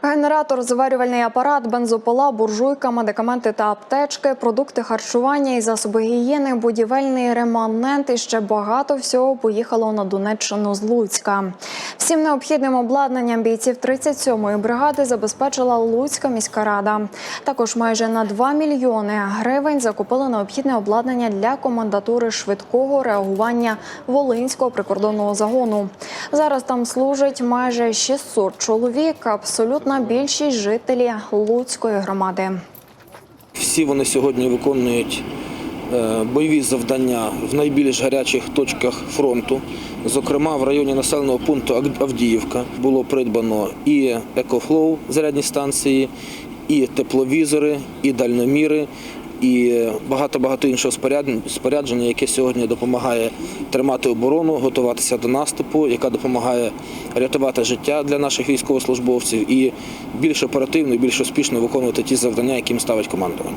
Генератор, зварювальний апарат, бензопила, буржуйка, медикаменти та аптечки, продукти харчування і засоби гігієни, будівельний реманент і ще багато всього поїхало на Донеччину з Луцька. Всім необхідним обладнанням бійців 37-ї бригади забезпечила Луцька міська рада. Також майже на 2 мільйони гривень закупили необхідне обладнання для комендатури швидкого реагування Волинського прикордонного загону. Зараз там служить майже 600 чоловік, абсолютна більшість жителі Луцької громади. Всі вони сьогодні виконують е, бойові завдання в найбільш гарячих точках фронту. Зокрема, в районі населеного пункту Ав- Авдіївка було придбано і екофлоу зарядні станції, і тепловізори, і дальноміри, і багато-багато іншого споряд- спорядження, яке сьогодні допомагає тримати оборону, готуватися до наступу, яка допомагає рятувати життя для наших військовослужбовців і більш оперативно, більш успішно виконувати ті завдання, яким ставить командування.